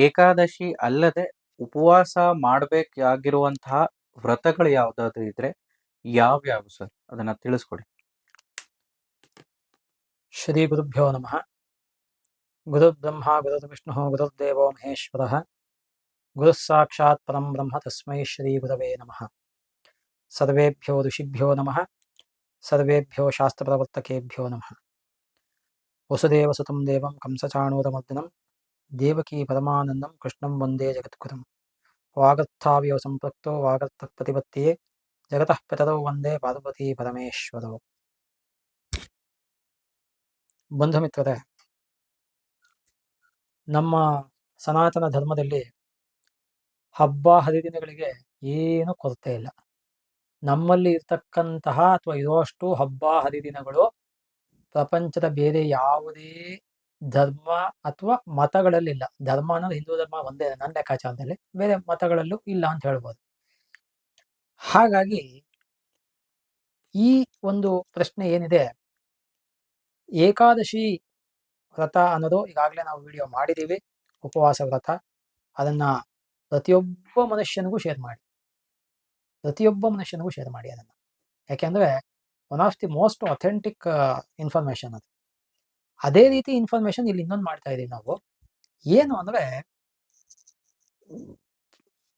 ಏಕಾದಶಿ ಅಲ್ಲದೆ ಉಪವಾಸ ಮಾಡಬೇಕಾಗಿರುವಂತಹ ವ್ರತಗಳು ಯಾವುದಾದ್ರೂ ಇದ್ರೆ ಯಾವ್ಯಾವು ಸರ್? ಅದನ್ನ ತಿಳಿಸ್ಕೊಡಿ. ಶ್ರೀ ಗುರುಭ್ಯೋ ನಮಃ. ಗುರುರ್ಬ್ರಹ್ಮ ಗುರುರ್ವಿಷ್ಣು ಗುರುರ್ದೇವೋ ಮಹೇಶ್ವರಃ. ಗುರುಃ ಸಾಕ್ಷಾತ್ ಪರಂ ಬ್ರಹ್ಮ ತಸ್ಮೈ ಶ್ರೀ ಗುರವೇ ನಮಃ. ಸರ್ವೇಭ್ಯೋ ಋಷಿಭ್ಯೋ ನಮಃ. ಸರ್ವೇಭ್ಯೋ ಶಾಸ್ತ್ರ ಶಾಸ್ತ್ರಪ್ರವರ್ತಕೇಭ್ಯೋ ನಮಃ. ವಸುದೇವ ಸುತಂ ದೇವಂ ಕಂಸಚಾಣೂರಮರ್ದಿನಂ. ದೇವಕೀ ಪರಮಾನಂದಂ ಕೃಷ್ಣಂ ವಂದೇ ಜಗದ್ಗುರುಂ. ವಾಗರ್ಥಾವ್ಯವ ಸಂಪೃಕ್ತೋ ವಾಗರ್ಥ ಪ್ರತಿಪತ್ತಿಯೇ ಜಗತಃ ಪಿತರೌ ವಂದೇ ಪಾರ್ವತಿ ಪರಮೇಶ್ವರೌ. ಬಂಧು ಮಿತ್ರರೇ, ನಮ್ಮ ಸನಾತನ ಧರ್ಮದಲ್ಲಿ ಹಬ್ಬ ಹರಿದಿನಗಳಿಗೆ ಏನು ಕೊರತೆ ಇಲ್ಲ. ನಮ್ಮಲ್ಲಿ ಇರ್ತಕ್ಕಂತಹ ಅಥವಾ ಇರುವಷ್ಟು ಹಬ್ಬ ಹರಿದಿನಗಳು ಪ್ರಪಂಚದ ಬೇರೆ ಯಾವುದೇ ಧರ್ಮ ಅಥವಾ ಮತಗಳಲ್ಲಿಲ್ಲ. ಧರ್ಮ ಅನ್ನೋದು ಹಿಂದೂ ಧರ್ಮ ಒಂದೇ, ನನ್ನ ಲೆಕ್ಕಾಚಾರದಲ್ಲಿ ಬೇರೆ ಮತಗಳಲ್ಲೂ ಇಲ್ಲ ಅಂತ ಹೇಳ್ಬೋದು. ಹಾಗಾಗಿ ಈ ಒಂದು ಪ್ರಶ್ನೆ ಏನಿದೆ, ಏಕಾದಶಿ ವ್ರತ ಅನ್ನೋದು ಈಗಾಗಲೇ ನಾವು ವಿಡಿಯೋ ಮಾಡಿದ್ದೀವಿ, ಉಪವಾಸ ವ್ರತ. ಅದನ್ನ ಪ್ರತಿಯೊಬ್ಬ ಮನುಷ್ಯನಿಗೂ ಶೇರ್ ಮಾಡಿ. ಪ್ರತಿಯೊಬ್ಬ ಮನುಷ್ಯನಿಗೂ ಶೇರ್ ಮಾಡಿ ಅದನ್ನು. ಯಾಕೆಂದ್ರೆ one of the most authentic information ಅದು. ಅದೇ ರೀತಿ ಇನ್ಫಾರ್ಮೇಶನ್ ಇಲ್ಲಿ ಇನ್ನೊಂದು ಮಾಡ್ತಾ ಇದೀವಿ ನಾವು. ಏನು ಅಂದ್ರೆ,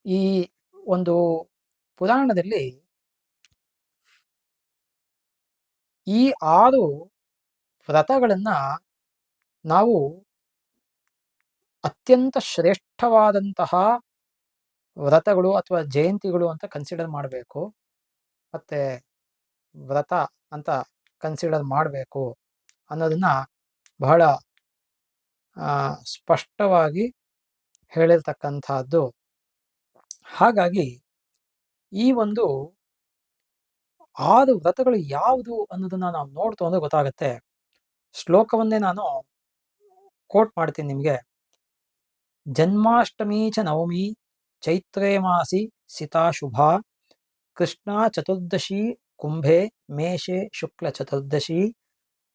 ಈ ಒಂದು ಪುರಾಣದಲ್ಲಿ ಈ ಆರು ವ್ರತಗಳನ್ನ ನಾವು ಅತ್ಯಂತ ಶ್ರೇಷ್ಠವಾದಂತಹ ವ್ರತಗಳು ಅಥವಾ ಜಯಂತಿಗಳು ಅಂತ ಕನ್ಸಿಡರ್ ಮಾಡಬೇಕು. ಮತ್ತೆ ವ್ರತ ಅಂತ ಕನ್ಸಿಡರ್ ಮಾಡಬೇಕು ಅನ್ನೋದನ್ನ ಬಹಳ ಸ್ಪಷ್ಟವಾಗಿ ಹೇಳಿರ್ತಕ್ಕಂಥದ್ದು. ಹಾಗಾಗಿ ಈ ಒಂದು ಆರು ವ್ರತಗಳು ಯಾವುದು ಅನ್ನೋದನ್ನ ನಾವು ನೋಡ್ತು ಅಂದ್ರೆ ಗೊತ್ತಾಗುತ್ತೆ. ಶ್ಲೋಕವನ್ನೇ ನಾನು ಕೋಟ್ ಮಾಡ್ತೀನಿ ನಿಮಗೆ. ಜನ್ಮಾಷ್ಟಮಿ ಚ ನವಮಿ ಚೈತ್ರೇ ಮಾಸಿ ಸಿತಾ ಶುಭ ಕೃಷ್ಣ ಚತುರ್ದಶಿ ಕುಂಭೆ ಮೇಷೆ ಶುಕ್ಲ ಚತುರ್ದಶಿ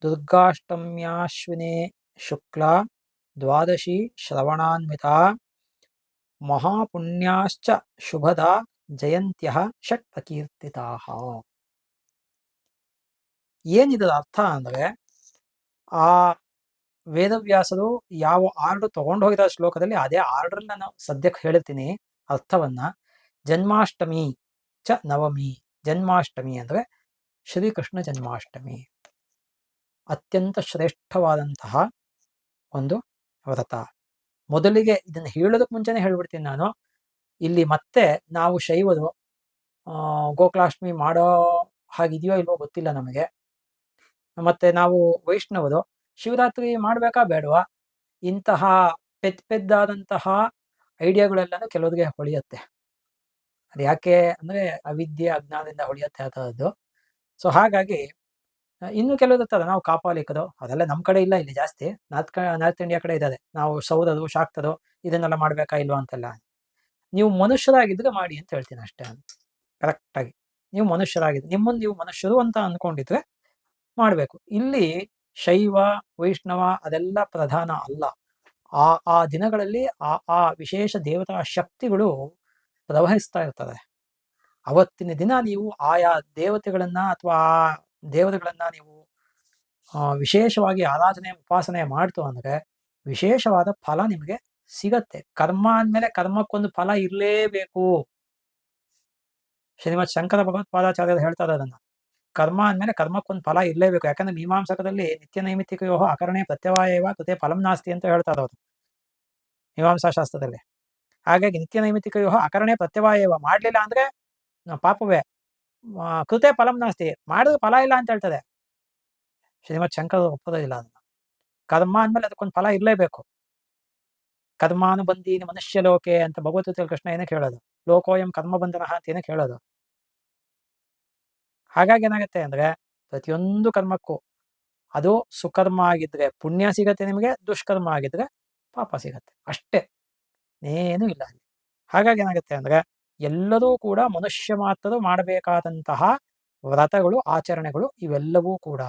ದುರ್ಗಾಷ್ಟಮ್ಯಾಶ್ವಿನೇ ಶುಕ್ಲ ದ್ವಾದಶಿ ಶ್ರವಣಾನ್ವಿತ ಮಹಾಪುಣ್ಯಾಶ್ಚ ಶುಭದ ಜಯಂತ್ಯ ಷಟ್ ಪ್ರಕೀರ್ತಿ ಏನಿದರ ಅರ್ಥ ಅಂದರೆ ಆ ವೇದವ್ಯಾಸರು ಯಾವ ಆರ್ಡರ್ ತಗೊಂಡು ಹೋಗಿರೋ ಶ್ಲೋಕದಲ್ಲಿ ಅದೇ ಆರ್ಡರ್ ನಾನು ಸದ್ಯಕ್ಕೆ ಹೇಳ್ತೀನಿ ಅರ್ಥವನ್ನ ಜನ್ಮಾಷ್ಟಮಿ ಚ ನವಮಿ ಜನ್ಮಾಷ್ಟಮಿ ಅಂದ್ರೆ ಶ್ರೀಕೃಷ್ಣ ಜನ್ಮಾಷ್ಟಮಿ. ಅತ್ಯಂತ ಶ್ರೇಷ್ಠವಾದಂತಹ ಒಂದು ವ್ರತ. ಮೊದಲಿಗೆ ಇದನ್ನು ಹೇಳೋದಕ್ಕೆ ಮುಂಚೆನೆ ಹೇಳ್ಬಿಡ್ತೀನಿ ನಾನು. ಇಲ್ಲಿ ಮತ್ತೆ ನಾವು ಶೈವರು ಗೋಕುಲಾಷ್ಟಮಿ ಮಾಡೋ ಹಾಗಿದೆಯೋ ಇಲ್ವೋ ಗೊತ್ತಿಲ್ಲ ನಮಗೆ. ಮತ್ತೆ ನಾವು ವೈಷ್ಣವರು, ಶಿವರಾತ್ರಿ ಮಾಡ್ಬೇಕಾ ಬೇಡವಾ? ಇಂತಹ ಪೆದ್ ಪೆದ್ದಾದಂತಹ ಐಡಿಯಾಗಳೆಲ್ಲನೂ ಕೆಲವರಿಗೆ ಹೊಳೆಯುತ್ತೆ. ಅದು ಯಾಕೆ ಅಂದ್ರೆ ಅವಿದ್ಯೆ, ಅಜ್ಞಾನದಿಂದ ಹೊಳಿಯತ್ತೆ ಆ ಥರದ್ದು ಸೊ ಹಾಗಾಗಿ ಇನ್ನು ಕೆಲವು ಇರ್ತಾರೆ ನಾವು ಕಾಪಾಲಿಕರು ಅದೆಲ್ಲ ನಮ್ಮ ಕಡೆ ಇಲ್ಲ ಇಲ್ಲಿ ಜಾಸ್ತಿ. ನಾರ್ತ್ ಕ, ನಾರ್ತ್ ಇಂಡಿಯಾ ಕಡೆ ಇದ್ದಾರೆ ನಾವು ಸೌದದು ಶಾಕ್ತದು ಇದನ್ನೆಲ್ಲ ಮಾಡ್ಬೇಕಾ ಇಲ್ವಾ ಅಂತೆಲ್ಲ. ನೀವು ಮನುಷ್ಯರಾಗಿದ್ರೆ ಮಾಡಿ ಅಂತ ಹೇಳ್ತೀನಿ ಅಷ್ಟೇ ಕರೆಕ್ಟಾಗಿ ನೀವು ಮನುಷ್ಯರಾಗಿದ್ರೆ, ನಿಮ್ಮನ್ನು ನೀವು ಮನುಷ್ಯರು ಅಂತ ಅನ್ಕೊಂಡಿದ್ರೆ ಮಾಡಬೇಕು. ಇಲ್ಲಿ ಶೈವ, ವೈಷ್ಣವ ಅದೆಲ್ಲ ಪ್ರಧಾನ ಅಲ್ಲ. ಆ ಆ ದಿನಗಳಲ್ಲಿ ಆ ಆ ವಿಶೇಷ ದೇವತಾ ಶಕ್ತಿಗಳು ಪ್ರವಹಿಸ್ತಾ ಇರ್ತದೆ ಅವತ್ತಿನ ದಿನ ನೀವು ಆಯಾ ದೇವತೆಗಳನ್ನ ಅಥವಾ ಆ ದೇವತೆಗಳನ್ನ ನೀವು ವಿಶೇಷವಾಗಿ ಆರಾಧನೆ, ಉಪಾಸನೆ ಮಾಡ್ತು ಅಂದ್ರೆ ವಿಶೇಷವಾದ ಫಲ ನಿಮಗೆ ಸಿಗತ್ತೆ. ಕರ್ಮ ಅಂದ್ಮೇಲೆ ಕರ್ಮಕ್ಕೊಂದು ಫಲ ಇರಲೇಬೇಕು. ಶ್ರೀಮತ್ ಶಂಕರ ಭಗವತ್ಪಾದಾಚಾರ್ಯರು ಹೇಳ್ತಾರೆ ಅದನ್ನ. ಕರ್ಮ ಅಂದಮೇಲೆ ಕರ್ಮಕ್ಕೊಂದು ಫಲ ಇರಲೇಬೇಕು. ಯಾಕಂದ್ರೆ ಮೀಮಾಂಸಕದಲ್ಲಿ ನಿತ್ಯ ನೈಮಿತ್ತಿಕಯೋ ಅಕರಣೆ ಪ್ರತ್ಯವಾಯವ ಕೃತೆ ಫಲಂ ನಾಸ್ತಿ ಅಂತ ಹೇಳ್ತಾರೆ ಅವರು. ಮೀಮಾಂಸಾ ಶಾಸ್ತ್ರದಲ್ಲಿ ಹಾಗಾಗಿ ನಿತ್ಯ ನೈಮಿತ್ತಿಕಯೋ ಅಕರಣೆ ಪ್ರತ್ಯವಾಯವ ಮಾಡ್ಲಿಲ್ಲ ಅಂದ್ರೆ ಪಾಪವೇ. ಕೃತೆ ಫಲಂ ನಾಸ್ತಿ. ಮಾಡಿದ್ರೆ ಫಲ ಇಲ್ಲ ಅಂತ ಹೇಳ್ತದೆ. ಶ್ರೀಮತ್ ಶಂಕರ ಒಪ್ಪೋದಿಲ್ಲ ಅದನ್ನ. ಕರ್ಮ ಅಂದ್ಮೇಲೆ ಅದಕ್ಕೊಂದು ಫಲ ಇರಲೇಬೇಕು. ಕರ್ಮಾನುಬಂಧೀನಿ ಮನುಷ್ಯ ಲೋಕೆ ಅಂತ ಭಗವದ್ಗೀತೆ ಕೃಷ್ಣ ಏನಕ್ಕೆ ಹೇಳೋದು? ಲೋಕೋಯಂ ಕರ್ಮ ಬಂಧನ ಅಂತ ಏನಕ್ಕೆ ಹೇಳೋದು? ಹಾಗಾಗಿ ಏನಾಗುತ್ತೆ ಅಂದ್ರೆ ಪ್ರತಿಯೊಂದು ಕರ್ಮಕ್ಕೂ ಅದು ಸುಕರ್ಮ ಆಗಿದ್ರೆ ಪುಣ್ಯ ಸಿಗತ್ತೆ ನಿಮಗೆ, ದುಷ್ಕರ್ಮ ಆಗಿದ್ರೆ ಪಾಪ ಸಿಗತ್ತೆ. ಅಷ್ಟೇ. ಏನು ಇಲ್ಲ ಹಾಗಾಗಿ ಏನಾಗುತ್ತೆ ಅಂದ್ರೆ ಎಲ್ಲರೂ ಕೂಡ ಮನುಷ್ಯ ಮಾತ್ರ ಮಾಡಬೇಕಾದಂತಹ ವ್ರತಗಳು, ಆಚರಣೆಗಳು ಇವೆಲ್ಲವೂ ಕೂಡ.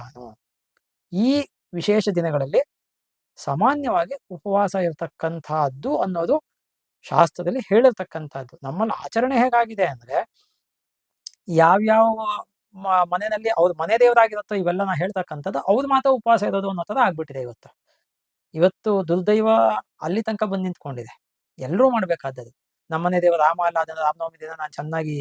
ಈ ವಿಶೇಷ ದಿನಗಳಲ್ಲಿ ಸಾಮಾನ್ಯವಾಗಿ ಉಪವಾಸ ಇರತಕ್ಕಂತಹದ್ದು ಅನ್ನೋದು ಶಾಸ್ತ್ರದಲ್ಲಿ ಹೇಳಿರ್ತಕ್ಕಂಥದ್ದು. ನಮ್ಮಲ್ಲಿ ಆಚರಣೆ ಹೇಗಾಗಿದೆ ಅಂದ್ರೆ ಯಾವ್ಯಾವ ಮನೆಯಲ್ಲಿ ಅವ್ರ ಮನೆ ದೇವರಾಗಿರುತ್ತೋ ಇವೆಲ್ಲ ನಾ ಹೇಳ್ತಕ್ಕಂಥದ್ದು ಅವ್ರು ಮಾತ್ರ ಉಪವಾಸ ಇರೋದು ಅನ್ನೋ ಥರ ಆಗ್ಬಿಟ್ಟಿದೆ ಇವತ್ತು. ಇವತ್ತು ದುರ್ದೈವ ಅಲ್ಲಿ ತನಕ ಬಂದು ನಿಂತ್ಕೊಂಡಿದೆ. ಎಲ್ಲರೂ ಮಾಡ್ಬೇಕಾದದ್ದು. ನಮ್ಮನೆ ದೇವರು ರಾಮ ಅಲ್ಲ, ಅದನ್ನ ರಾಮನವಮಿ ದಿನ ನಾನು ಚೆನ್ನಾಗಿ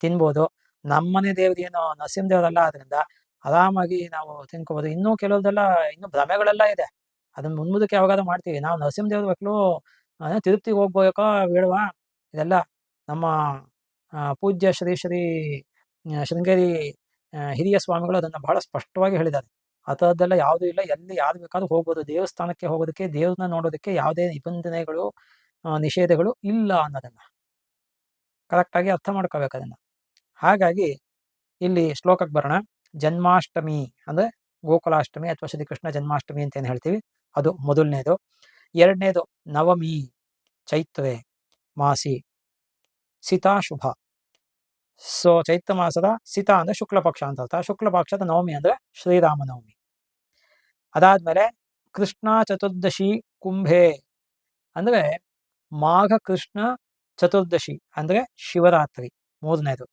ತಿನ್ಬೋದು. ನಮ್ಮನೆ ದೇವ್ರ ಏನು ನರಸಿಂಹ ದೇವರಲ್ಲ ಅದರಿಂದ ಆರಾಮಾಗಿ ನಾವು ತಿನ್ಕೋಬಹುದು ಇನ್ನೂ ಕೆಲವ್ದೆಲ್ಲ ಇನ್ನು ಭ್ರಮೆಗಳೆಲ್ಲ ಇದೆ. ಅದನ್ನ ಮುಂದಕ್ಕೆ ಯಾವಾಗಾದ್ರೂ ಮಾಡ್ತೀವಿ. ನಾವು ನರಸಿಂಹ ದೇವ್ರ ಮಕ್ಕಳು ತಿರುಪ್ತಿಗೆ ಹೋಗ್ಬೇಕೋ ಬೇಡವಾ? ಇದೆಲ್ಲ ನಮ್ಮ ಪೂಜ್ಯ ಶ್ರೀ ಶ್ರೀ ಶೃಂಗೇರಿ ಹಿರಿಯ ಸ್ವಾಮಿಗಳು ಅದನ್ನ ಬಹಳ ಸ್ಪಷ್ಟವಾಗಿ ಹೇಳಿದ್ದಾರೆ. ಆ ಥರದ್ದೆಲ್ಲ ಯಾವುದೂ ಇಲ್ಲ. ಎಲ್ಲಿ ಯಾರು ಬೇಕಾದ್ರೂ ಹೋಗ್ಬೋದು. ದೇವಸ್ಥಾನಕ್ಕೆ ಹೋಗೋದಕ್ಕೆ, ದೇವ್ರನ್ನ ನೋಡೋದಕ್ಕೆ ಯಾವುದೇ ನಿಬಂಧನೆಗಳು ನಿಷೇಧಗಳು ಇಲ್ಲ ಅನ್ನೋದನ್ನ. ಕರೆಕ್ಟಾಗಿ ಅರ್ಥ ಮಾಡ್ಕೋಬೇಕು ಅದನ್ನ. ಹಾಗಾಗಿ ಇಲ್ಲಿ ಶ್ಲೋಕಕ್ಕೆ ಬರೋಣ. ಜನ್ಮಾಷ್ಟಮಿ ಅಂದ್ರೆ ಗೋಕುಲಾಷ್ಟಮಿ ಅಥವಾ ಶ್ರೀಕೃಷ್ಣ ಜನ್ಮಾಷ್ಟಮಿ ಅಂತ ಏನು ಹೇಳ್ತೀವಿ. ಅದು ಮೊದಲನೇದು. ಎರಡನೇದು ನವಮಿ, ಚೈತ್ರೆ, ಮಾಸಿ ಸಿತಾ ಶುಭ ಸೊ ಚೈತ್ರ ಮಾಸದ ಸಿತಾ ಅಂದ್ರೆ ಶುಕ್ಲ ಪಕ್ಷ ಅಂತ ಅರ್ಥ. ಶುಕ್ಲ ಪಕ್ಷದ ನವಮಿ ಅಂದ್ರೆ ಶ್ರೀರಾಮ ನವಮಿ ಅದಾದ್ಮೇಲೆ ಕೃಷ್ಣ ಚತುರ್ದಶಿ ಕುಂಭೆ ಅಂದ್ರೆ ಮಾಘ ಕೃಷ್ಣ ಚತುರ್ದಶಿ ಅಂದ್ರೆ ಶಿವರಾತ್ರಿ ಮೂರನೇದು.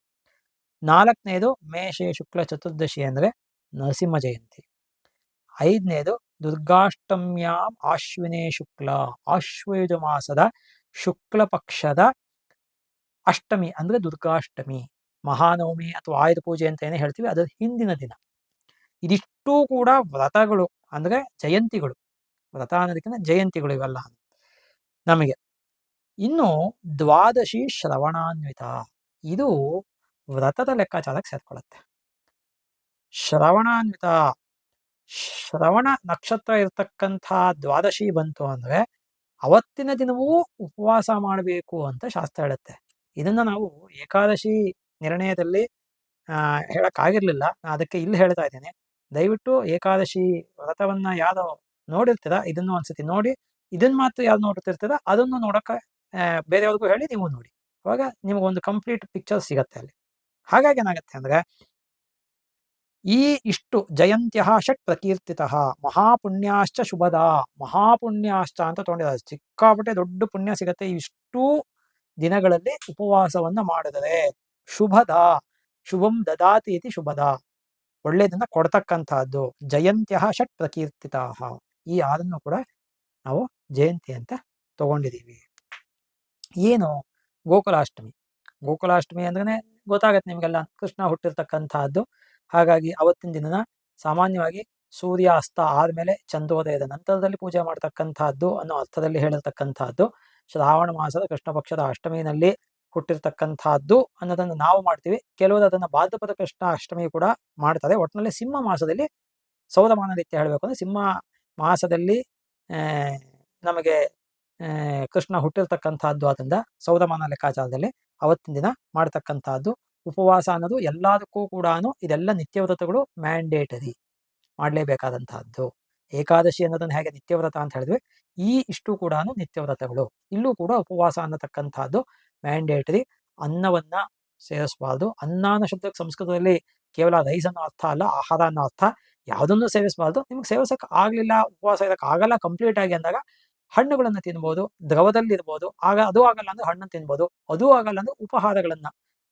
ನಾಲ್ಕನೇದು ಮೇಷೆ ಶುಕ್ಲ ಚತುರ್ದಶಿ ಅಂದ್ರೆ ನರಸಿಂಹ ಜಯಂತಿ. ಐದನೇದು ದುರ್ಗಾಷ್ಟಮ್ಯಾಂ ಆಶ್ವಿನೇ ಶುಕ್ಲ ಆಶ್ವಯುಜ ಮಾಸದ ಶುಕ್ಲ ಪಕ್ಷದ ಅಷ್ಟಮಿ ಅಂದ್ರೆ ದುರ್ಗಾಷ್ಟಮಿ. ಮಹಾನವಮಿ ಅಥವಾ ಆಯುಧ ಪೂಜೆ ಅಂತ ಏನೇ ಹೇಳ್ತೀವಿ ಅದರ ಹಿಂದಿನ ದಿನ. ಇದಿಷ್ಟೂ ಕೂಡ ವ್ರತಗಳು ಅಂದ್ರೆ ಜಯಂತಿಗಳು. ವ್ರತ ಅನ್ನೋದಕ್ಕಿಂತ ಜಯಂತಿಗಳು ಇವೆಲ್ಲ ನಮಗೆ. ಇನ್ನು ದ್ವಾದಶಿ ಶ್ರವಣಾನ್ವಿತ. ಇದು ವ್ರತದ ಲೆಕ್ಕಾಚಾರಕ್ಕೆ ಸೇರ್ಕೊಳ್ಳುತ್ತೆ. ಶ್ರವಣಾನ್ವಿತ. ಶ್ರವಣ ನಕ್ಷತ್ರ ಇರತಕ್ಕಂಥ ದ್ವಾದಶಿ ಬಂತು ಅಂದ್ರೆ ಅವತ್ತಿನ ದಿನವೂ ಉಪವಾಸ ಮಾಡಬೇಕು ಅಂತ ಶಾಸ್ತ್ರ ಹೇಳುತ್ತೆ. ಇದನ್ನ ನಾವು ಏಕಾದಶಿ ನಿರ್ಣಯದಲ್ಲಿ ಹೇಳಕ್ಕಾಗಿರ್ಲಿಲ್ಲ. ನಾ ಅದಕ್ಕೆ ಇಲ್ಲಿ ಹೇಳ್ತಾ ಇದ್ದೀನಿ. ದಯವಿಟ್ಟು ಏಕಾದಶಿ ವ್ರತವನ್ನ ಯಾರು ನೋಡಿರ್ತೀರ? ಇದನ್ನು ಒಂದ್ಸತಿ ನೋಡಿ. ಇದನ್ನ ಮಾತ್ರ ಯಾರು ನೋಡ್ತಿರ್ತೀರ? ಅದನ್ನು ನೋಡಕ್ಕೆ ಆ, ಯಾವ್ದಕ್ಕೂ ಹೇಳಿ ನೀವು ನೋಡಿ. ಅವಾಗ ಒಂದು ಕಂಪ್ಲೀಟ್ ಪಿಕ್ಚರ್ ಸಿಗತ್ತೆ ಅಲ್ಲಿ. ಹಾಗಾಗಿ ಏನಾಗತ್ತೆ ಅಂದ್ರೆ ಈ ಇಷ್ಟು ಜಯಂತ್ಯ ಷಟ್ ಪ್ರಕೀರ್ತಿತ ಮಹಾಪುಣ್ಯಾಶ್ಚ ಶುಭದ ಮಹಾಪುಣ್ಯಾಶ್ಚ ಅಂತ ತೊಗೊಂಡಿದ್ದಾರೆ. ಸಿಕ್ಕಾಪಟ್ಟೆ ದೊಡ್ಡ ಪುಣ್ಯ ಸಿಗತ್ತೆ. ಇಷ್ಟು ದಿನಗಳಲ್ಲಿ ಉಪವಾಸವನ್ನ ಮಾಡಿದರೆ ಶುಭದ ಶುಭಂ ದದಾತಿ ಇತಿ ಶುಭದ. ಒಳ್ಳೆಯದನ್ನ ಕೊಡ್ತಕ್ಕಂತಹದ್ದು ಜಯಂತ್ಯ ಷಟ್ ಪ್ರಕೀರ್ತಿತ. ಈ ಆರನ್ನು ಕೂಡ ನಾವು ಜಯಂತಿ ಅಂತ ತಗೊಂಡಿದೀವಿ ಏನು ಗೋಕುಲಾಷ್ಟಮಿ? ಗೋಕುಲಾಷ್ಟಮಿ ಅಂದ್ರೆ ಗೊತ್ತಾಗತ್ತೆ ನಿಮಗೆಲ್ಲ. ಕೃಷ್ಣ ಹುಟ್ಟಿರ್ತಕ್ಕಂತಹದ್ದು ಹಾಗಾಗಿ ಅವತ್ತಿನ ದಿನನ ಸಾಮಾನ್ಯವಾಗಿ ಸೂರ್ಯ ಅಸ್ತ ಆದ್ಮೇಲೆ ಚಂದ್ರೋದಯದ ನಂತರದಲ್ಲಿ ಪೂಜೆ ಮಾಡ್ತಕ್ಕಂತಹದ್ದು ಅನ್ನೋ ಅರ್ಥದಲ್ಲಿ ಹೇಳಿರ್ತಕ್ಕಂತಹದ್ದು ಶ್ರಾವಣ ಮಾಸದ ಕೃಷ್ಣ ಪಕ್ಷದ ಅಷ್ಟಮಿನಲ್ಲಿ ಹುಟ್ಟಿರ್ತಕ್ಕಂತಹದ್ದು ಅನ್ನೋದನ್ನು ನಾವು ಮಾಡ್ತೀವಿ. ಕೆಲವರು ಅದನ್ನ ಭಾದ್ರಪದ ಕೃಷ್ಣ ಅಷ್ಟಮಿ ಕೂಡ ಮಾಡ್ತಾರೆ. ಒಟ್ಟಿನಲ್ಲಿ ಸಿಂಹ ಮಾಸದಲ್ಲಿ ಸೌರಮಾನ ರೀತಿ ಹೇಳಬೇಕು ಅಂದ್ರೆ ಸಿಂಹ ಮಾಸದಲ್ಲಿ ನಮಗೆ ಕೃಷ್ಣ ಹುಟ್ಟಿರ್ತಕ್ಕಂಥದ್ದು ಆದ್ದರಿಂದ ಸೌರಮಾನ ಲೆಕ್ಕಾಚಾರದಲ್ಲಿ ಅವತ್ತಿನ ದಿನ ಮಾಡ್ತಕ್ಕಂಥದ್ದು. ಉಪವಾಸ ಅನ್ನೋದು ಎಲ್ಲದಕ್ಕೂ ಕೂಡ ಇದೆಲ್ಲ ನಿತ್ಯವ್ರತಗಳು ಮ್ಯಾಂಡೇಟರಿ ಮಾಡಲೇಬೇಕಾದಂತಹದ್ದು ಏಕಾದಶಿ ಅನ್ನೋದನ್ನು ಹೇಗೆ ನಿತ್ಯವ್ರತ ಅಂತ ಹೇಳಿದ್ವಿ. ಈ ಇಷ್ಟು ಕೂಡ ನಿತ್ಯವ್ರತಗಳು ಇಲ್ಲೂ ಕೂಡ ಉಪವಾಸ ಅನ್ನತಕ್ಕಂಥದ್ದು ಮ್ಯಾಂಡೇಟರಿ ಅನ್ನವನ್ನ ಸೇವಿಸಬಾರ್ದು. ಅನ್ನ ಅನ್ನೋ ಶಬ್ದಕ್ಕೆ ಸಂಸ್ಕೃತದಲ್ಲಿ ಕೇವಲ ರೈಸ್ ಅನ್ನೋ ಅರ್ಥ ಅಲ್ಲ ಆಹಾರ ಅನ್ನೋ ಅರ್ಥ ಯಾವುದನ್ನು ಸೇವಿಸಬಾರ್ದು. ನಿಮ್ಗೆ ಸೇವಿಸಕ್ಕೆ ಆಗಲಿಲ್ಲ, ಉಪವಾಸ ಇರಕ್ ಆಗಲ್ಲ ಕಂಪ್ಲೀಟ್ ಆಗಿ ಅಂದಾಗ ಹಣ್ಣುಗಳನ್ನ ತಿನ್ಬೋದು, ದ್ರವದಲ್ಲಿ ಇರ್ಬೋದು, ಆಗ ಅದು ಆಗಲ್ಲ ಅಂದ್ರೆ ಹಣ್ಣನ್ನು ತಿನ್ಬೋದು, ಅದು ಆಗಲ್ಲ ಅಂದ್ರೆ ಉಪಹಾರಗಳನ್ನ.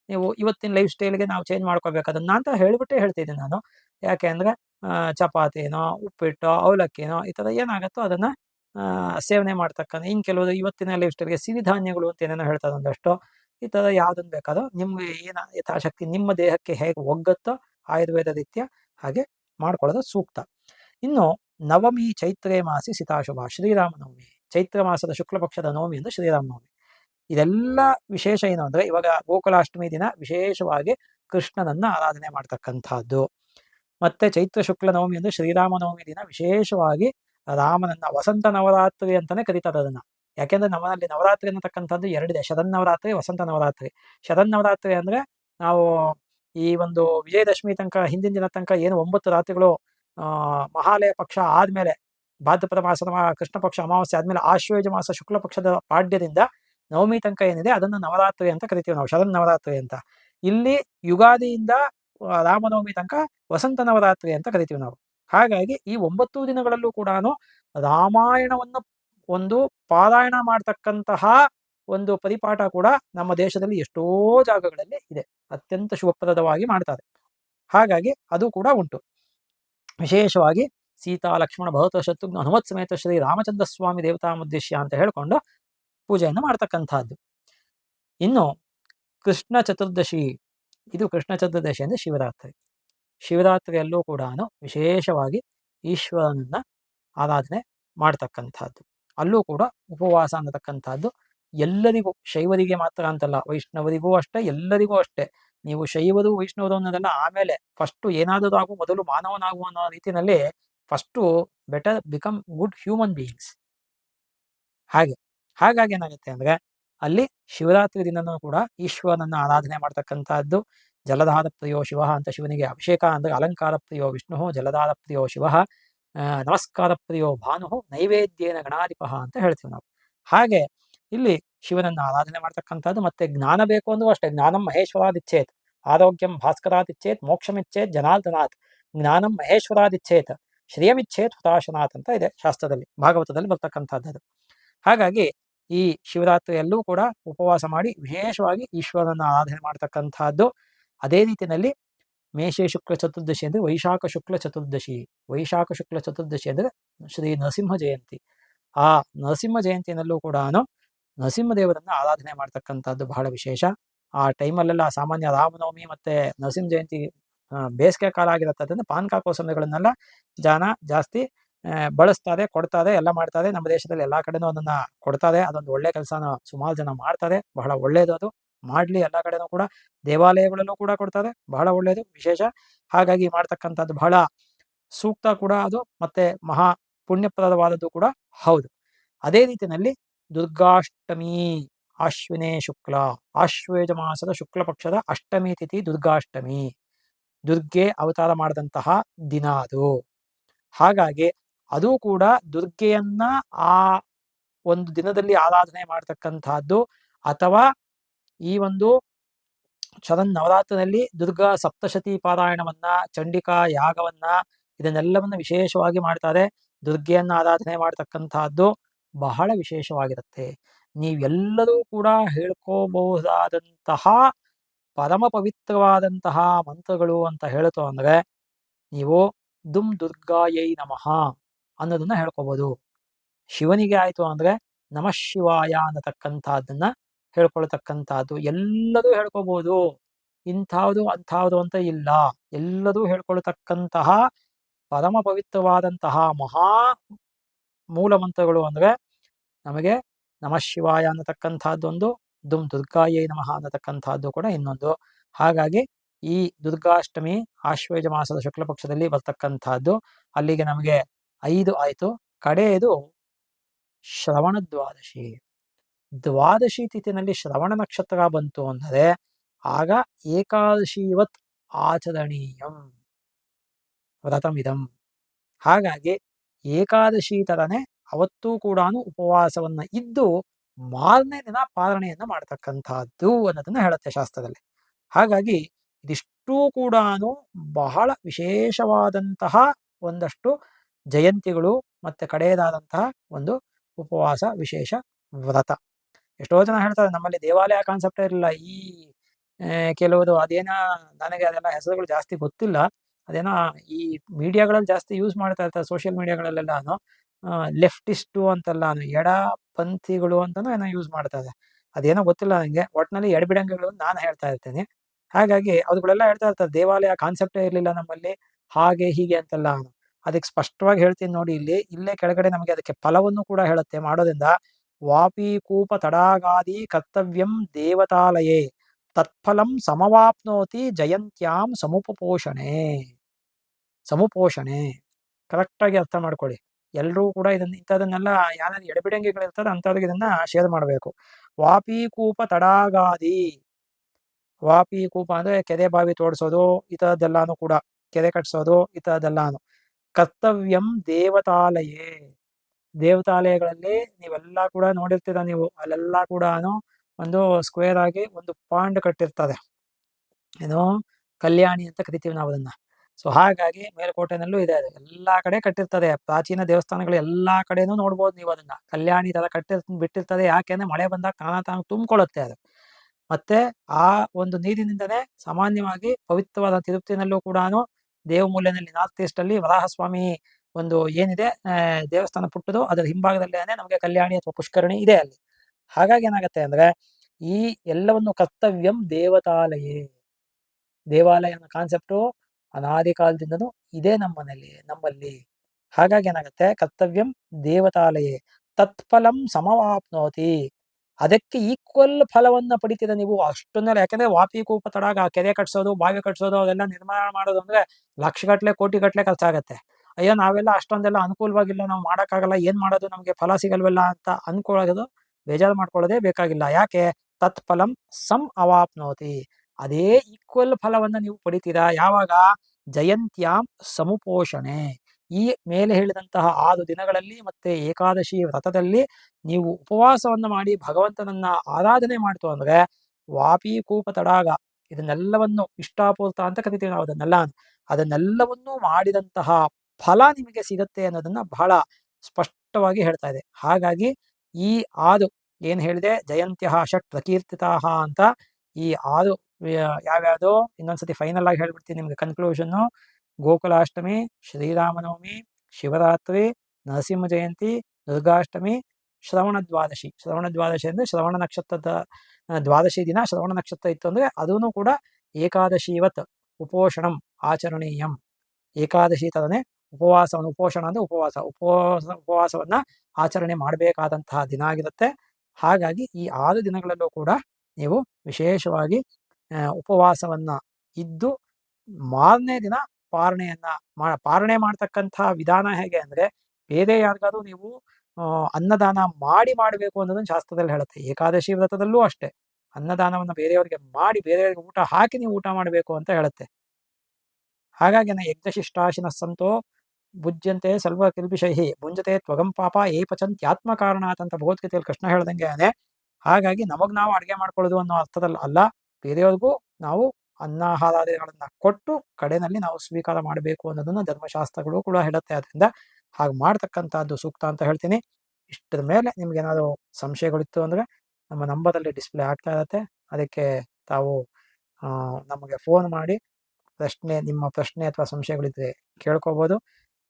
ನೀವು ಇವತ್ತಿನ ಲೈಫ್ ಸ್ಟೈಲ್ಗೆ ನಾವು ಚೇಂಜ್ ಮಾಡ್ಕೋಬೇಕು ಅದನ್ನ ಅಂತ ಹೇಳ್ಬಿಟ್ಟೆ ಹೇಳ್ತಿದ್ದೀನಿ ನಾನು. ಯಾಕೆ ಅಂದ್ರೆ ಚಪಾತಿನೋ, ಉಪ್ಪಿಟ್ಟು, ಅವಲಕ್ಕಿನೋ ಈ ಥರ ಏನಾಗುತ್ತೋ ಅದನ್ನ ಸೇವನೆ ಮಾಡ್ತಕ್ಕಂಥ ಇನ್ನು ಕೆಲವರು ಇವತ್ತಿನ ಲೈಫ್ ಸ್ಟೈಲ್ಗೆ ಸಿರಿಧಾನ್ಯಗಳು ಅಂತ ಏನೇನೋ ಹೇಳ್ತಾರೆ ಒಂದಷ್ಟು. ಈ ಥರ ಯಾವ್ದನ್ನ ಬೇಕಾದ್ರೂ ನಿಮ್ಗೆ ಏನ ಯಥಾಶಕ್ತಿ ನಿಮ್ಮ ದೇಹಕ್ಕೆ ಹೇಗೆ ಒಗ್ಗತ್ತೋ ಆಯುರ್ವೇದ ರೀತಿಯ ಹಾಗೆ ಮಾಡ್ಕೊಳ್ಳೋದು ಸೂಕ್ತ. ಇನ್ನು ನವಮಿ ಚೈತ್ರೇ ಮಾಸಿ ಸಿತಾಶುಭ ಶ್ರೀರಾಮನವಮಿ ಚೈತ್ರ ಮಾಸದ ಶುಕ್ಲ ಪಕ್ಷದ ನವಮಿ ಅಂದ್ರೆ ಶ್ರೀರಾಮನವಮಿ ಇದೆಲ್ಲ ವಿಶೇಷ ಏನು ಅಂದ್ರೆ ಇವಾಗ ಗೋಕುಲಾಷ್ಟಮಿ ದಿನ ವಿಶೇಷವಾಗಿ ಕೃಷ್ಣನನ್ನ ಆರಾಧನೆ ಮಾಡ್ತಕ್ಕಂಥದ್ದು. ಮತ್ತೆ ಚೈತ್ರ ಶುಕ್ಲ ನವಮಿ ಅಂದ್ರೆ ಶ್ರೀರಾಮನವಮಿ ದಿನ ವಿಶೇಷವಾಗಿ ರಾಮನನ್ನ ವಸಂತ ನವರಾತ್ರಿ ಅಂತಾನೆ ಕರೀತಾರೆ ಅದನ್ನ. ಯಾಕೆಂದ್ರೆ ನಮ್ಮಲ್ಲಿ ನವರಾತ್ರಿ ಅನ್ನತಕ್ಕಂಥದ್ದು ಎರಡಿದೆ ಶರನ್ನವರಾತ್ರಿ ವಸಂತ ನವರಾತ್ರಿ. ಶರನ್ನವರಾತ್ರಿ ಅಂದ್ರೆ ನಾವು ಈ ಒಂದು ವಿಜಯದಶಮಿ ತನಕ, ಹಿಂದಿನ ದಿನ ತನಕ ಏನು ಒಂಬತ್ತು ರಾತ್ರಿಗಳು ಮಹಾಲಯ ಪಕ್ಷ ಆದ್ಮೇಲೆ ಭಾದ್ರಪದ ಮಾಸ ಕೃಷ್ಣ ಪಕ್ಷ ಅಮಾವಾಸ್ಯೆ ಆದ್ಮೇಲೆ ಆಶ್ವಯುಜ ಮಾಸ ಶುಕ್ಲ ಪಕ್ಷದ ಪಾಡ್ಯದಿಂದ ನವಮಿ ತನಕ ಏನಿದೆ ಅದನ್ನು ನವರಾತ್ರಿ ಅಂತ ಕರಿತೀವಿ ನಾವು ಶರನ್ ನವರಾತ್ರಿ ಅಂತ. ಇಲ್ಲಿ ಯುಗಾದಿಯಿಂದ ರಾಮನವಮಿ ತನಕ ವಸಂತ ನವರಾತ್ರಿ ಅಂತ ಕರಿತೀವಿ ನಾವು. ಹಾಗಾಗಿ ಈ ಒಂಬತ್ತು ದಿನಗಳಲ್ಲೂ ಕೂಡ ರಾಮಾಯಣವನ್ನು ಒಂದು ಪಾರಾಯಣ ಮಾಡ್ತಕ್ಕಂತಹ ಒಂದು ಪರಿಪಾಠ ಕೂಡ ನಮ್ಮ ದೇಶದಲ್ಲಿ ಎಷ್ಟೋ ಜಾಗಗಳಲ್ಲಿ ಇದೆ. ಅತ್ಯಂತ ಶುಭಪ್ರದವಾಗಿ ಮಾಡ್ತಾರೆ. ಹಾಗಾಗಿ ಅದು ಕೂಡ ಉಂಟು. ವಿಶೇಷವಾಗಿ ಸೀತಾ, ಲಕ್ಷ್ಮಣ ಭರತ ಶತ್ರುಘ್ನ, ಹನುಮತ್ ಸಮೇತ ಶ್ರೀ ರಾಮಚಂದ್ರ ಸ್ವಾಮಿ ದೇವತಾ ಉದ್ದೇಶ ಅಂತ ಹೇಳಿಕೊಂಡು ಪೂಜೆಯನ್ನು ಮಾಡ್ತಕ್ಕಂಥದ್ದು. ಇನ್ನು ಕೃಷ್ಣ ಚತುರ್ದಶಿ, ಇದು ಕೃಷ್ಣ ಚತುರ್ದಶಿ ಅಂದರೆ ಶಿವರಾತ್ರಿ. ಶಿವರಾತ್ರಿಯಲ್ಲೂ ಕೂಡ ವಿಶೇಷವಾಗಿ ಈಶ್ವರನನ್ನ ಆರಾಧನೆ ಮಾಡ್ತಕ್ಕಂಥದ್ದು. ಅಲ್ಲೂ ಕೂಡ ಉಪವಾಸ ಅನ್ನತಕ್ಕಂಥದ್ದು. ಎಲ್ಲರಿಗೂ, ಶೈವರಿಗೆ ಮಾತ್ರ ಅಂತಲ್ಲ, ವೈಷ್ಣವರಿಗೂ ಅಷ್ಟೇ, ಎಲ್ಲರಿಗೂ ಅಷ್ಟೇ. ನೀವು ಶೈವದು, ವೈಷ್ಣವದು ಅನ್ನೋದೆಲ್ಲ ಆಮೇಲೆ ಫಸ್ಟ್ ಏನಾದರೂ ಆಗು ಮೊದಲು ಮಾನವನಾಗುವ ಅನ್ನೋ ರೀತಿಯಲ್ಲಿ first better become good human beings ಹಾಗೆ, ಹಾಗಾಗಿ ಏನಾಗುತ್ತೆ ಅಂದ್ರೆ ಅಲ್ಲಿ ಶಿವರಾತ್ರಿ ದಿನನೂ ಕೂಡ ಈಶ್ವರನನ್ನ ಆರಾಧನೆ ಮಾಡ್ತಕ್ಕಂಥದ್ದು ಜಲಧಾರ ಪ್ರಿಯೋ ಶಿವ ಅಂತ ಶಿವನಿಗೆ ಅಭಿಷೇಕ ಅಂದ್ರೆ ಅಲಂಕಾರ ಪ್ರಿಯೋ ವಿಷ್ಣು ಜಲಧಾರ ಪ್ರಿಯೋ ಶಿವ ನಮಸ್ಕಾರ ಪ್ರಿಯೋ ಭಾನು, ನೈವೇದ್ಯೇನ ಗಣಾಧಿಪ ಅಂತ ಹೇಳ್ತೀವಿ ನಾವು. ಹಾಗೆ ಇಲ್ಲಿ ಶಿವನನ್ನ ಆರಾಧನೆ ಮಾಡ್ತಕ್ಕಂಥದ್ದು ಮತ್ತೆ ಜ್ಞಾನ ಬೇಕು ಅಂದ್ರೂ ಅಷ್ಟೇ. ಜ್ಞಾನಂ ಮಹೇಶ್ವರಾದಿಚ್ಛೇತ್ ಆರೋಗ್ಯಂ ಭಾಸ್ಕರಾದಿಚ್ಛೇತ್ ಮೋಕ್ಷಮಿಚ್ಛೇತ್ ಜನಾರ್ದನಾಥ್. ಜ್ಞಾನಂ ಮಹೇಶ್ವರಾದಿಚ್ಛೇತ್ ಶ್ರೇಯಮಿಚ್ಛೇತ್ ಹುತಾಶನಾಥ್ ಅಂತ ಇದೆ ಶಾಸ್ತ್ರದಲ್ಲಿ, ಭಾಗವತದಲ್ಲಿ ಬರ್ತಕ್ಕಂಥದ್ದು ಹಾಗಾಗಿ ಈ ಶಿವರಾತ್ರಿಯಲ್ಲೂ ಕೂಡ ಉಪವಾಸ ಮಾಡಿ ವಿಶೇಷವಾಗಿ ಈಶ್ವರನ ಆರಾಧನೆ ಮಾಡ್ತಕ್ಕಂಥದ್ದು. ಅದೇ ರೀತಿಯಲ್ಲಿ ಮೇಷ ಶುಕ್ಲ ಚತುರ್ದಶಿ ಅಂದ್ರೆ ವೈಶಾಖ ಶುಕ್ಲ ಚತುರ್ದಶಿ. ವೈಶಾಖ ಶುಕ್ಲ ಚತುರ್ದಶಿ ಅಂದರೆ ಶ್ರೀ ನರಸಿಂಹ ಜಯಂತಿ. ಆ ನರಸಿಂಹ ಜಯಂತಿಯಲ್ಲೂ ಕೂಡ ನರಸಿಂಹದೇವರನ್ನ ಆರಾಧನೆ ಮಾಡ್ತಕ್ಕಂಥದ್ದು ಬಹಳ ವಿಶೇಷ. ಆ ಟೈಮಲ್ಲೆಲ್ಲ ಸಾಮಾನ್ಯ ರಾಮನವಮಿ ಮತ್ತೆ ನರಸಿಂಹ ಜಯಂತಿ ಬೇಸಿಗೆ ಕಾಲ ಆಗಿರತ್ತದ್ರಿಂದ ಪಾನಕ ಕೋಸಂಬರಿಗಳನ್ನೆಲ್ಲ ಜನ ಜಾಸ್ತಿ ಬಳಸ್ತಾರೆ, ಕೊಡ್ತಾರೆ, ಎಲ್ಲ ಮಾಡ್ತಾರೆ. ನಮ್ಮ ದೇಶದಲ್ಲಿ ಎಲ್ಲಾ ಕಡೆನೂ ಅದನ್ನ ಕೊಡ್ತಾರೆ. ಅದೊಂದು ಒಳ್ಳೆ ಕೆಲಸನ ಸುಮಾರು ಜನ ಮಾಡ್ತಾರೆ. ಬಹಳ ಒಳ್ಳೇದು ಅದು. ಮಾಡ್ಲಿ ಎಲ್ಲಾ ಕಡೆನೂ ಕೂಡ. ದೇವಾಲಯಗಳಲ್ಲೂ ಕೂಡ ಕೊಡ್ತಾರೆ. ಬಹಳ ಒಳ್ಳೇದು, ವಿಶೇಷ. ಹಾಗಾಗಿ ಮಾಡ್ತಕ್ಕಂಥದ್ದು ಬಹಳ ಸೂಕ್ತ ಕೂಡ ಅದು. ಮತ್ತೆ ಮಹಾ ಪುಣ್ಯಪ್ರದವಾದದ್ದು ಕೂಡ ಹೌದು. ಅದೇ ರೀತಿಯಲ್ಲಿ ದುರ್ಗಾಷ್ಟಮಿ ಆಶ್ವಿನೇ ಶುಕ್ಲ. ಆಶ್ವೇಜ ಮಾಸದ ಶುಕ್ಲ ಪಕ್ಷದ ಅಷ್ಟಮಿ ತಿಥಿ ದುರ್ಗಾಷ್ಟಮಿ. ದುರ್ಗೆ ಅವತಾರ ಮಾಡಿದಂತಹ ದಿನ ಅದು. ಹಾಗಾಗಿ ಅದು ಕೂಡ ದುರ್ಗೆಯನ್ನ ಆ ಒಂದು ದಿನದಲ್ಲಿ ಆರಾಧನೆ ಮಾಡತಕ್ಕಂತಹದ್ದು ಅಥವಾ ಈ ಒಂದು ಶರನ್ ನವರಾತ್ರಿನಲ್ಲಿ ದುರ್ಗಾ ಸಪ್ತಶತಿ ಪಾರಾಯಣವನ್ನ, ಚಂಡಿಕಾ ಯಾಗವನ್ನ ಇದನ್ನೆಲ್ಲವನ್ನ ವಿಶೇಷವಾಗಿ ಮಾಡ್ತಾರೆ. ದುರ್ಗೆಯನ್ನ ಆರಾಧನೆ ಮಾಡ್ತಕ್ಕಂತಹದ್ದು ಬಹಳ ವಿಶೇಷವಾಗಿರುತ್ತೆ. ನೀವೆಲ್ಲರೂ ಕೂಡ ಹೇಳ್ಕೋಬಹುದಾದಂತಹ ಪರಮ ಪವಿತ್ರವಾದಂತಹ ಮಂತ್ರಗಳು ಅಂತ ಹೇಳ್ತು ಅಂದ್ರೆ ನೀವು ದುಮ್ ದುರ್ಗಾಯೈ ನಮಃ ಅನ್ನೋದನ್ನ ಹೇಳ್ಕೋಬಹುದು ಶಿವನಿಗೆ ಆಯ್ತು ಅಂದ್ರೆ ನಮ ಶಿವಾಯ ಅನ್ನತಕ್ಕಂಥದ್ದನ್ನ ಹೇಳ್ಕೊಳ್ತಕ್ಕಂಥದ್ದು. ಎಲ್ಲದೂ ಹೇಳ್ಕೋಬಹುದು ಇಂಥವ್ದು, ಅಂಥವ್ದು ಅಂತ ಇಲ್ಲ. ಎಲ್ಲದೂ ಹೇಳ್ಕೊಳ್ತಕ್ಕಂತಹ ಪರಮ ಪವಿತ್ರವಾದಂತಹ ಮಹಾ ಮೂಲ ಮಂತ್ರಗಳು ಅಂದ್ರೆ ನಮಗೆ ನಮಃ ಶಿವಾಯ ಅನ್ನತಕ್ಕಂಥದ್ದೊಂದು ದುಮ್ ದುರ್ಗಾಯೈ ನಮಃ ಅನ್ನತಕ್ಕಂಥದ್ದು ಕೂಡ ಇನ್ನೊಂದು. ಹಾಗಾಗಿ ಈ ದುರ್ಗಾಷ್ಟಮಿ ಆಶ್ವಯುಜ ಮಾಸದ ಶುಕ್ಲ ಪಕ್ಷದಲ್ಲಿ ಬರ್ತಕ್ಕಂಥದ್ದು. ಅಲ್ಲಿಗೆ ನಮಗೆ ಐದು ಆಯ್ತು. ಕಡೆಯದು ಶ್ರವಣ ದ್ವಾದಶಿ. ದ್ವಾದಶಿ ತಿಥಿನಲ್ಲಿ ಶ್ರವಣ ನಕ್ಷತ್ರ ಬಂತು ಅಂದರೆ ಆಗ ಏಕಾದಶಿವತ್ ಆಚರಣೀಯಂ ವ್ರತಮಿದಂ. ಹಾಗಾಗಿ ಏಕಾದಶಿ ತರನೇ ಅವತ್ತೂ ಕೂಡ ಉಪವಾಸವನ್ನ ಇದ್ದು ಮಾರನೇ ದಿನ ಪಾಲನೆಯನ್ನ ಮಾಡ್ತಕ್ಕಂಥದ್ದು ಅನ್ನೋದನ್ನ ಹೇಳುತ್ತೆ ಶಾಸ್ತ್ರದಲ್ಲಿ. ಹಾಗಾಗಿ ಇದಿಷ್ಟೂ ಕೂಡ ಬಹಳ ವಿಶೇಷವಾದಂತಹ ಒಂದಷ್ಟು ಜಯಂತಿಗಳು ಮತ್ತೆ ಕಡೆಯದಾದಂತಹ ಒಂದು ಉಪವಾಸ ವಿಶೇಷ ವ್ರತ. ಎಷ್ಟೋ ಜನ ಹೇಳ್ತಾರೆ ನಮ್ಮಲ್ಲಿ ದೇವಾಲಯ ಕಾನ್ಸೆಪ್ಟ್ ಇರಲಿಲ್ಲ. ಈ ಕೆಲವುದು ಅದೇನ, ನನಗೆ ಅದೆಲ್ಲ ಹೆಸರುಗಳು ಜಾಸ್ತಿ ಗೊತ್ತಿಲ್ಲ. ಅದೇನೋ ಈ ಮೀಡಿಯಾಗಳಲ್ಲಿ ಜಾಸ್ತಿ ಯೂಸ್ ಮಾಡ್ತಾ ಇರ್ತಾರೆ ಸೋಷಿಯಲ್ ಮೀಡಿಯಾಗಳಲ್ಲೆಲ್ಲಾನು ಲೆಫ್ಟಿಸ್ಟು ಅಂತಲ್ಲ ಎಡ ಪಂಥಿಗಳು ಅಂತಲೂ ಏನೋ ಯೂಸ್ ಮಾಡ್ತಾ ಇದೆ. ಅದೇನೋ ಗೊತ್ತಿಲ್ಲ ನನಗೆ ಒಟ್ಟಿನಲ್ಲಿ ಎಡಬಿಡಂಗಿಗಳು ನಾನು ಹೇಳ್ತಾ ಇರ್ತೇನೆ. ಹಾಗಾಗಿ ಅವುಗಳೆಲ್ಲ ಹೇಳ್ತಾ ಇರ್ತಾರೆ, ದೇವಾಲಯ ಕಾನ್ಸೆಪ್ಟೇ ಇರಲಿಲ್ಲ ನಮ್ಮಲ್ಲಿ, ಹಾಗೆ ಹೀಗೆ ಅಂತಲ್ಲ ಅದಕ್ಕೆ ಸ್ಪಷ್ಟವಾಗಿ ಹೇಳ್ತೀನಿ ನೋಡಿ ಇಲ್ಲಿ, ಇಲ್ಲೇ ಕೆಳಗಡೆ ನಮಗೆ ಅದಕ್ಕೆ ಫಲವನ್ನು ಕೂಡ ಹೇಳುತ್ತೆ ಮಾಡೋದ್ರಿಂದ, ವಾಪಿ ಕೂಪ ತಡಾಗಾದಿ ಕರ್ತವ್ಯಂ ದೇವತಾಲಯೇ, ತತ್ಫಲಂ ಸಮವಾಪ್ನೋತಿ ಜಯಂತ್ಯಾಂ ಸಮುಪಪೋಷಣೆ. ಸಮುಪೋಷಣೆ. ಕರೆಕ್ಟಾಗಿ ಅರ್ಥ ಮಾಡ್ಕೊಳ್ಳಿ. ಎಲ್ಲರೂ ಕೂಡ ಇದನ್ನ ಇಂಥದನ್ನೆಲ್ಲ ಯಾರು ಎಡಬಿಡಂಗಿಗಳಿರ್ತದೆ ಅಂಥವ್ರಿಗೆ ಇದನ್ನ ಶೇರ್ ಮಾಡಬೇಕು. ವಾಪಿ ಕೂಪ ತಡಾಗಾದಿ. ವಾಪಿ ಕೂಪ ಅಂದ್ರೆ ಕೆರೆ ಬಾವಿ ತೋಡಿಸೋದು ಈ ತರದ್ದೆಲ್ಲಾನು ಕೂಡ. ಕೆರೆ ಕಟ್ಸೋದು ಈ ತರದ್ದೆಲ್ಲಾನು ಕರ್ತವ್ಯಂ ದೇವತಾಲಯೇ. ದೇವತಾಲಯಗಳಲ್ಲಿ ನೀವೆಲ್ಲ ಕೂಡ ನೋಡಿರ್ತೀರ ನೀವು. ಅಲ್ಲೆಲ್ಲ ಕೂಡ ಒಂದು ಸ್ಕ್ವೇರ್ ಆಗಿ ಒಂದು ಪಾಂಡ್ ಕಟ್ಟಿರ್ತದೆ. ಏನೋ ಕಲ್ಯಾಣಿ ಅಂತ ಕರಿತೀವಿ ನಾವು ಅದನ್ನ ಸೊ ಹಾಗಾಗಿ ಮೇಲ್ಕೋಟೆನಲ್ಲೂ ಇದೆ ಅದು. ಎಲ್ಲಾ ಕಡೆ ಕಟ್ಟಿರ್ತದೆ. ಪ್ರಾಚೀನ ದೇವಸ್ಥಾನಗಳು ಎಲ್ಲಾ ಕಡೆನೂ ನೋಡ್ಬೋದು ನೀವು ಅದನ್ನ. ಕಲ್ಯಾಣಿ ತರ ಕಟ್ಟಿರ್ ಬಿಟ್ಟಿರ್ತದೆ. ಯಾಕೆಂದ್ರೆ ಮಳೆ ಬಂದಾಗ ತಾನ ತುಂಬಿಕೊಳ್ಳುತ್ತೆ ಅದು. ಮತ್ತೆ ಆ ಒಂದು ನೀರಿನಿಂದನೇ ಸಾಮಾನ್ಯವಾಗಿ ಪವಿತ್ರವಾದ ತಿರುಪ್ತಿನಲ್ಲೂ ಕೂಡ ದೇವಮೂಲೆನಲ್ಲಿ ನಾರ್ತ್ ಈಸ್ಟ್ ಅಲ್ಲಿ ವರಾಹಸ್ವಾಮಿ ಒಂದು ಏನಿದೆ ದೇವಸ್ಥಾನ ಪುಟ್ಟದು. ಅದರ ಹಿಂಭಾಗದಲ್ಲೇನೆ ನಮಗೆ ಕಲ್ಯಾಣಿ ಅಥವಾ ಪುಷ್ಕರಣಿ ಇದೆ ಅಲ್ಲಿ. ಹಾಗಾಗಿ ಏನಾಗತ್ತೆ ಅಂದ್ರೆ ಈ ಎಲ್ಲವನ್ನು ಕರ್ತವ್ಯಂ ದೇವತಾಲಯೇ. ದೇವಾಲಯ ಅನ್ನೋ ಕಾನ್ಸೆಪ್ಟು ಅನಾದಿ ಕಾಲದಿಂದನೂ ಇದೆ ನಮ್ಮನಲ್ಲಿ ನಮ್ಮಲ್ಲಿ. ಹಾಗಾಗಿ ಏನಾಗುತ್ತೆ? ಕರ್ತವ್ಯಂ ದೇವತಾಲಯೇ. ತತ್ಫಲಂ ಸಮವಾಪ್ನೋತಿ. ಅದಕ್ಕೆ ಈಕ್ವಲ್ ಫಲವನ್ನ ಪಡಿತೀರ ನೀವು. ಅಷ್ಟೊಂದೆಲ್ಲ ಯಾಕಂದ್ರೆ ವಾಪಿ ಕೂಪ ತಡಾಗ ಕೆರೆ ಕಟ್ಸೋದು, ಬಾವಿ ಕಟ್ಸೋದು, ಅದೆಲ್ಲ ನಿರ್ಮಾಣ ಮಾಡೋದು ಅಂದ್ರೆ ಲಕ್ಷಗಟ್ಲೆ, ಕೋಟಿಗಟ್ಲೆ ಖರ್ಚಾಗತ್ತೆ ಅಯ್ಯೋ, ನಾವೆಲ್ಲ ಅಷ್ಟೊಂದೆಲ್ಲ ಅನುಕೂಲವಾಗಿಲ್ಲ, ನಾವು ಮಾಡೋಕ್ಕಾಗಲ್ಲ, ಏನ್ ಮಾಡೋದು, ನಮಗೆ ಫಲ ಸಿಗಲ್ವಲ್ಲ ಅಂತ ಅನ್ಕೊಳ್ಳೋದು ಬೇಜಾರು ಮಾಡ್ಕೊಳ್ಳೋದೇ ಬೇಕಾಗಿಲ್ಲ. ಯಾಕೆ? ತತ್ಫಲಂ ಸಂ ಅವಾಪ್ನೋತಿ. ಅದೇ ಈಕ್ವಲ್ ಫಲವನ್ನು ನೀವು ಪಡಿತೀರಾ? ಯಾವಾಗ? ಜಯಂತ್ಯಾಂ ಸಮುಪೋಷಣೆ. ಈ ಮೇಲೆ ಹೇಳಿದಂತಹ ಆರು ದಿನಗಳಲ್ಲಿ ಮತ್ತೆ ಏಕಾದಶಿ ವ್ರತದಲ್ಲಿ ನೀವು ಉಪವಾಸವನ್ನು ಮಾಡಿ ಭಗವಂತನನ್ನ ಆರಾಧನೆ ಮಾಡ್ತು ಅಂದ್ರೆ ವಾಪಿ ಕೂಪ ತಡಾಗ ಇದನ್ನೆಲ್ಲವನ್ನು ಇಷ್ಟಾಪೂರ್ತ ಅಂತ ಕರಿತೀವಿ ನಾವು ಅದನ್ನೆಲ್ಲ ಅದನ್ನೆಲ್ಲವನ್ನೂ ಮಾಡಿದಂತಹ ಫಲ ನಿಮಗೆ ಸಿಗತ್ತೆ ಅನ್ನೋದನ್ನ ಬಹಳ ಸ್ಪಷ್ಟವಾಗಿ ಹೇಳ್ತಾ ಇದೆ. ಹಾಗಾಗಿ ಈ ಆರು ಏನ್ ಹೇಳಿದೆ? ಜಯಂತ್ಯ ಷಟ್ ಪ್ರಕೀರ್ತಿತಾಹ ಅಂತ ಈ ಆರು ಯಾವ್ಯಾವ್ದು ಇನ್ನೊಂದ್ಸತಿ ಫೈನಲ್ ಆಗಿ ಹೇಳ್ಬಿಡ್ತೀನಿ ನಿಮ್ಗೆ ಕನ್ಕ್ಲೂಷನ್ ಗೋಕುಲಾಷ್ಟಮಿ, ಶ್ರೀರಾಮನವಮಿ, ಶಿವರಾತ್ರಿ, ನರಸಿಂಹ ಜಯಂತಿ, ದುರ್ಗಾಷ್ಟಮಿ, ಶ್ರವಣ ದ್ವಾದಶಿ. ಶ್ರವಣ ದ್ವಾದಶಿ ಅಂದ್ರೆ ಶ್ರವಣ ನಕ್ಷತ್ರದ ದ್ವಾದಶಿ ದಿನ ಶ್ರವಣ ನಕ್ಷತ್ರ ಇತ್ತು ಅಂದ್ರೆ ಅದೂ ಕೂಡ ಏಕಾದಶಿವತ್ ಉಪೋಷಣಂ ಆಚರಣೀಯಂ. ಏಕಾದಶಿ ಥರನೇ ಉಪವಾಸವನ್ನು, ಉಪೋಷಣ ಅಂದರೆ ಉಪವಾಸ. ಉಪವಾಸ ಉಪವಾಸವನ್ನು ಆಚರಣೆ ಮಾಡಬೇಕಾದಂತಹ ದಿನ ಆಗಿರುತ್ತೆ. ಹಾಗಾಗಿ ಈ ಆರು ದಿನಗಳಲ್ಲೂ ಕೂಡ ನೀವು ವಿಶೇಷವಾಗಿ ಉಪವಾಸವನ್ನ ಇದ್ದು ಮಾರನೇ ದಿನ ಪಾರಣೆಯನ್ನ ಮಾ, ಪಾರಣೆ ಮಾಡ್ತಕ್ಕಂತಹ ವಿಧಾನ ಹೇಗೆ ಅಂದ್ರೆ ಬೇರೆ ಯಾರಿಗಾದ್ರೂ ನೀವು ಅನ್ನದಾನ ಮಾಡಿ ಮಾಡಬೇಕು ಅನ್ನೋದನ್ನ ಶಾಸ್ತ್ರದಲ್ಲಿ ಹೇಳುತ್ತೆ. ಏಕಾದಶಿ ವ್ರತದಲ್ಲೂ ಅಷ್ಟೇ. ಅನ್ನದಾನವನ್ನ ಬೇರೆಯವರಿಗೆ ಮಾಡಿ ಬೇರೆಯವರಿಗೆ ಊಟ ಹಾಕಿ ನೀವು ಊಟ ಮಾಡಬೇಕು ಅಂತ ಹೇಳುತ್ತೆ. ಹಾಗಾಗಿ ನಾ ಯಜ್ಞಶಿಷ್ಟಾಶಿನ ಸಂತೋ ಬುಜ್ಜಂತೆ ಸ್ವಲ್ಪ ಕಿಲ್ಬಿಷೈಹಿ ಮುಂಜತೆ ತ್ವಗಂ ಪಾಪ ಏ ಪಚಂತ್ಯಾತ್ಮ ಕಾರಣ ಅಂತ ಭಗವದ್ಗೀತೆಯಲ್ಲಿ ಕೃಷ್ಣ ಹೇಳ್ದಂಗೆ ಹಾಗಾಗಿ ನಮಗ್ ನಾವು ಅಡಿಗೆ ಮಾಡ್ಕೊಳ್ಳೋದು ಅನ್ನೋ ಅರ್ಥದಲ್ಲಿ ಅಲ್ಲ. ಬೇರೆಯವ್ರಿಗೂ ನಾವು ಅನ್ನಾಹಾರಾದಿಗಳನ್ನ ಕೊಟ್ಟು ಕಡೆಯಲ್ಲಿ ನಾವು ಸ್ವೀಕಾರ ಮಾಡಬೇಕು ಅನ್ನೋದನ್ನ ಧರ್ಮಶಾಸ್ತ್ರಗಳು ಕೂಡ ಹೇಳುತ್ತೆ. ಅದರಿಂದ ಹಾಗೆ ಮಾಡ್ತಕ್ಕಂಥದ್ದು ಸೂಕ್ತ ಅಂತ ಹೇಳ್ತೀನಿ. ಇಷ್ಟರ ಮೇಲೆ ನಿಮ್ಗೆ ಏನಾದ್ರು ಸಂಶಯಗಳಿತ್ತು ಅಂದ್ರೆ ನಮ್ಮ ನಂಬರಲ್ಲಿ ಡಿಸ್ಪ್ಲೇ ಆಗ್ತಾ ಇರತ್ತೆ. ಅದಕ್ಕೆ ತಾವು ನಮಗೆ ಫೋನ್ ಮಾಡಿ ಪ್ರಶ್ನೆ, ನಿಮ್ಮ ಪ್ರಶ್ನೆ ಅಥವಾ ಸಂಶಯಗಳಿದ್ರೆ ಕೇಳ್ಕೋಬಹುದು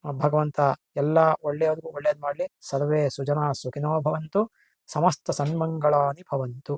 ಭಗವಂತ ಎಲ್ಲ ಒಳ್ಳೆಯವ್ರಿಗೂ ಒಳ್ಳೇದು ಮಾಡಲಿ. ಸರ್ವೇ ಸುಜನ ಸುಖಿನೋ ಭವಂತು. ಸಮಸ್ತ ಸನ್ಮಂಗಳಾನಿ ಭವಂತು.